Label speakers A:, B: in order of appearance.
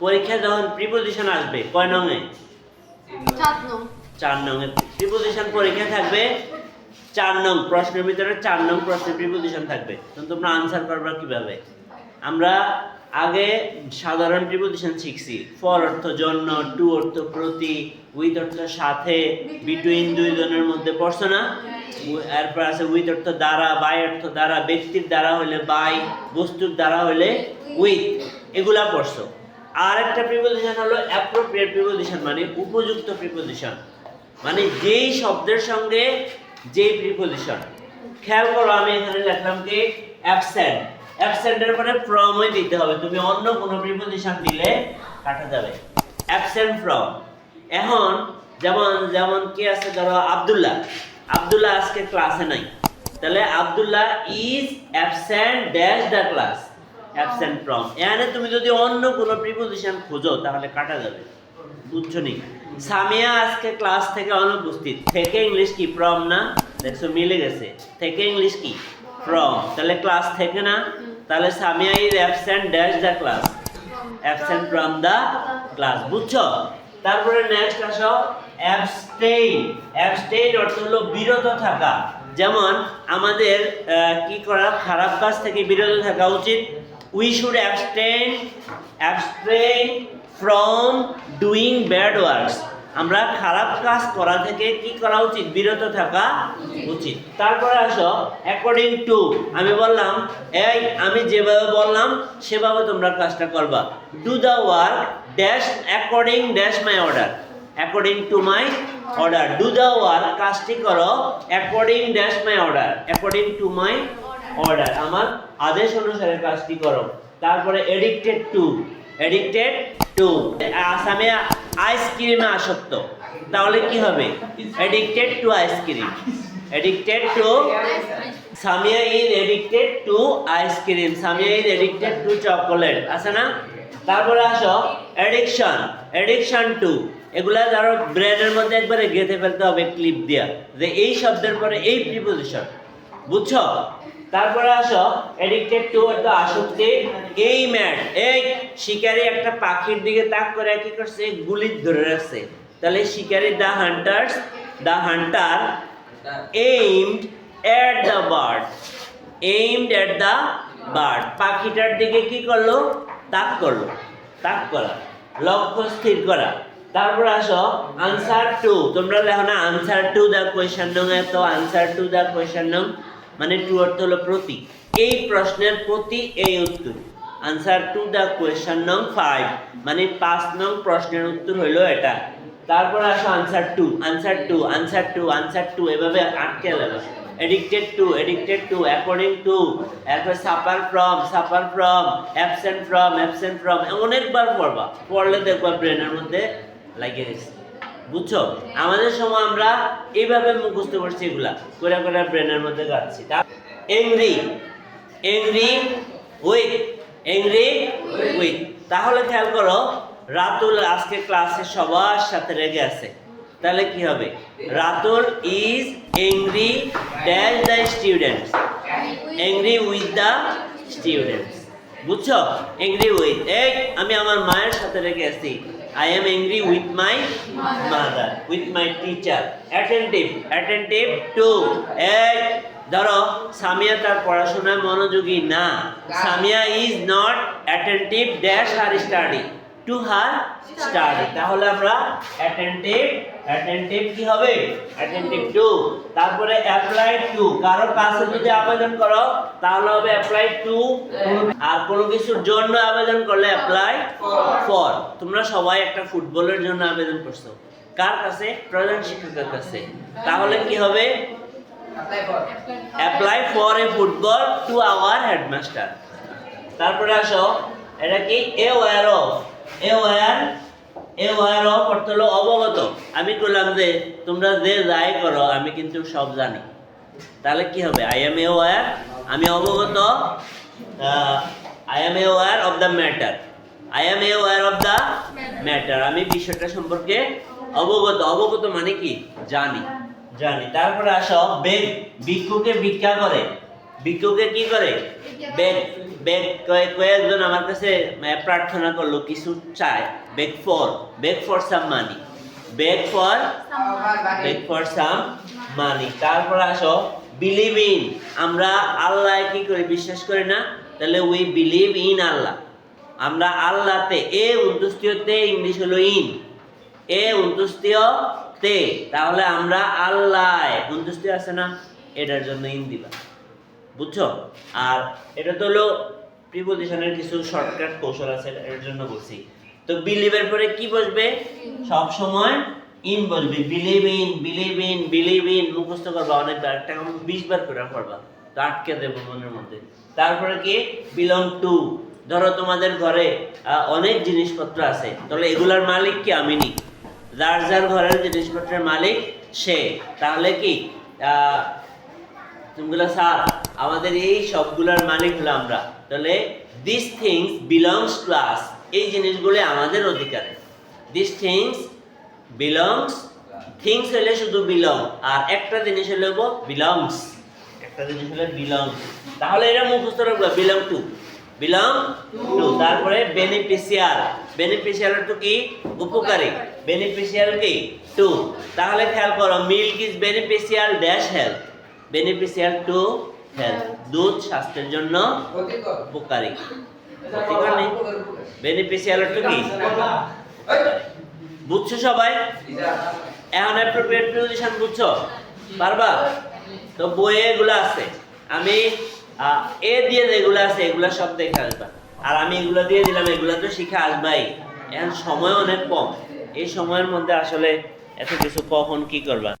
A: পরীক্ষায় যখন প্রিপোজিশন আসবে কয় নং এ?
B: চার নং।
A: নং প্রিপোজিশন পরীক্ষা থাকবে চার নং প্রশ্নের ভিতরে চার নং প্রশ্নের প্রিপোজিশন থাকবে। তো তোমরা আনসার করবা কীভাবে? আমরা আগে সাধারণ প্রিপোজিশন শিখছি। ফর অর্থ জন্য টু অর্থ প্রতি উইথ অর্থ সাথে বিটুইন দুইজনের মধ্যে পড়ছো না? এরপর আছে উইথ অর্থ দ্বারা বাই অর্থ দ্বারা ব্যক্তির দ্বারা হলে বাই বস্তুর দ্বারা হলে উইথ এগুলা পড়ছো। আর একটা প্রিপোজিশন হলো অ্যাপ্রোপ্রিয়েট প্রিপোজিশন মানে উপযুক্ত প্রিপোজিশন মানে যেই শব্দের সঙ্গে যেই প্রিপোজিশন খেয়াল করো, আমি এখানে লিখলাম কি? অ্যাবসেন্ট অ্যাবসেন্টের পরে ফ্রমই দিতে হবে। তুমি অন্য কোনো প্রিপোজিশন দিলে কাটা যাবে। অ্যাবসেন্ট ফ্রম এখন যেমন যেমন কে আছে? ধরো আব্দুল্লাহ। আব্দুল্লাহ আজকে ক্লাসে নাই। তাহলে Abdullah is absent dash the class absent from এখানে তুমি যদি অন্য কোনো প্রিপোজিশন খোঁজো, তাহলে কাটা যাবে। বুঝছ নি? সামিয়া আজকে ক্লাস থেকে অনুপস্থিত। থেকে ইংলিশ কি ফ্রম না? দেখছ, মিলে গেছে। থেকে ইংলিশ কি? ফ্রম তাহলে ক্লাস থেকে না? তাহলে Samia is absent dash the class absent from the class বুঝছ? তারপরে নেক্সট আসো। অ্যাবস্টেইন অ্যাবস্টেইন অর্থ হলো বিরত থাকা। যেমন আমাদের কি করা? খারাপ কাজ থেকে বিরত থাকা উচিত। We should abstain abstain from doing bad works আমরা খারাপ কাজ করা থেকে কি করা উচিত? বিরত থাকা উচিত। তারপরে আসো অ্যাকর্ডিং টু আমি বললাম, এই আমি যেভাবে বললাম, সেভাবে তোমরা কাজটা করবা। Do the work dash according dash my order according to my order do the work কাজটি করো according dash my order according to my order আমার আদেশ অনুসারে কাজটি করো। তারপরে এডিক্টেড টু এডিক্টেড টু আসামে আইসক্রিমে আসক্ত। তাহলে কি হবে? Addicted to ice cream addicted to Samia is addicted to ice cream Samia is addicted to chocolate আছে না? তারপরে আসো এডিকশন এডিকশন টু এগুলা ধরো, ব্রেনের মধ্যে একবারে গেঁথে ফেলতে হবে ক্লিপ দিয়া। যে এই শব্দের পরে এই প্রিপোজিশন বুঝছ? তারপরে আসো এডিক্টেড টু অর্থ আসক্তি, এই ম্যাট, এই শিকারি একটা পাখির দিকে তাক করে কি করছে? গুলি ধরে রাখছে। তাহলে শিকারি the hunters the hunter aimed at the bird aimed at the bird পাখিটার দিকে কি করল? তাক করল, তাক করা, লক্ষ্য স্থির করা। তারপর আসো আনসার টু তোমরা লেখো না আনসার টু দ্য কোয়েশন নং, এত আনসার টু দ্য কোয়েশন নং। মানে টু অর্থ হলো প্রতি এই প্রশ্নের প্রতি এই উত্তর। আনসার টু দ্য কোয়েশন নং ফাইভ মানে পাঁচ নং প্রশ্নের উত্তর হইল এটা। তারপর আসো answer to answer to answer to answer to এভাবে আটকে যাবে addicted to addicted to according to এরপর suffer from suffer from absent from absent from অনেকবার পড়বা। পড়লে দেখবা ব্রেনের মধ্যে লাগিয়ে গেছে। বুঝছ? আমাদের সময় আমরা এইভাবে মুখস্থ করছি এগুলা করে করে ব্রেনের মধ্যে গাচ্ছি। তা angry angry with angry with তাহলে খেয়াল করো, রাতুল আজকে ক্লাসে সবার সাথে রেগে আছে। তাহলে কি হবে? Ratul is angry dash the students angry with the students বুঝছ? এংরি উইথ এই, আমি আমার মায়ের সাথে রেগে আছি। I am angry with my mother with my teacher attentive attentive to এক ধরো সামিয়া তার পড়াশোনায় মনোযোগী না। Samia is not attentive dash R study to her study তাহলে আমরা অ্যাটেন্টিভ অ্যাটেন্টিভ কি হবে? অ্যাটেন্টিভ টু তারপরে অ্যাপ্লাই টু কারও কাছে যদি আবেদন করো, তাহলে হবে অ্যাপ্লাই টু আর কোনো কিছুর জন্য আবেদন করলে অ্যাপ্লাই ফর তোমরা সবাই একটা ফুটবলের জন্য আবেদন করছ। কার কাছে? প্রধান শিক্ষকের কাছে। তাহলে কি হবে? Apply for a football to our headmaster তারপরে আসো, এটা কি? Aware of aware a of অর্থ হলো অবগত। আমি বললাম যে, তোমরা যে যাই করো, আমি কিন্তু সব জানি। তাহলে কি হবে? আই এম এ আমি অবগত। I am aware of the matter I am aware of the matter আমি বিষয়টা সম্পর্কে অবগত। অবগত মানে কি? জানি। জানি। তারপরে আসো বেগ ভিক্ষুকে ভিক্ষা করে। ভিক্ষুকে কি করে? কয়েকজন আমার কাছে মানে প্রার্থনা করল, কিছু চায়। Beg for beg for some money. Beg for beg for some money. তারপর আসো বিলিভ ইন আমরা আল্লাহ কি করে? বিশ্বাস করি না? তাহলে উই বিলিভ ইন আল্লাহ। আমরা আল্লাহতে, এ উন্তুস্তীয়তে ইংলিশ হলো ইন এ উন্তুস্তীয় তে তাহলে আমরা আল্লাহ উন্তুস্তীয় আছে না? এটার জন্য ইন দিবা। বুঝছ? আর এটা তো হলো প্রিপোজিশনের কিছু শর্টকাট কৌশল আছে, এর জন্য বলছি। তো বিলিভের পরে কি বসবে? সব সময় ইন বসবে। Believe in believe in believe in মুখস্থ করবা অনেকবার। একটা বিশ বার করে পড়বা। তো আটকে দেবো মনের মধ্যে। তারপরে কি? বিলং টু ধরো তোমাদের ঘরে অনেক জিনিসপত্র আছে। তাহলে এগুলার মালিক কি? আমি নি যার যার ঘরের জিনিসপত্রের মালিক সে। তাহলে কি? তুমগুলো স্যার আমাদের এই সবগুলোর মালিক হলো আমরা। তাহলে this things belongs to us এই জিনিসগুলো আমাদের অধিকারে। দিস থিংস বিলংস থিংস হলে শুধু বিলং আর একটা জিনিস হলে বিলংস একটা জিনিস হলে বিলং তাহলে এটা মুখস্থ রাখবে বিলং টু বিলং টু তারপরে বেনিফিশিয়াল বেনিফিশিয়াল তো কি? উপকারী। বেনিফিশিয়াল কি? টু তাহলে খেয়াল করো milk is beneficial dash health beneficial to দুধ স্বাস্থ্যের জন্য উপকারী। উপকার নেই? বেনিফিশিয়াল টু কি? বুঝছ সবাই? এখন অ্যাপ্রোপ্রিয়েট প্রিপোজিশন বুঝছ? পারবা? তো বইয়ে এগুলো আছে। আমি এ দিয়ে যেগুলো আছে এগুলা সব দেখে আসবা। আর আমি এগুলো দিয়ে দিলাম এগুলো তো শিখে আসবাই। এখন সময় অনেক কম। এই সময়ের মধ্যে আসলে এত কিছু কখন কি করবা?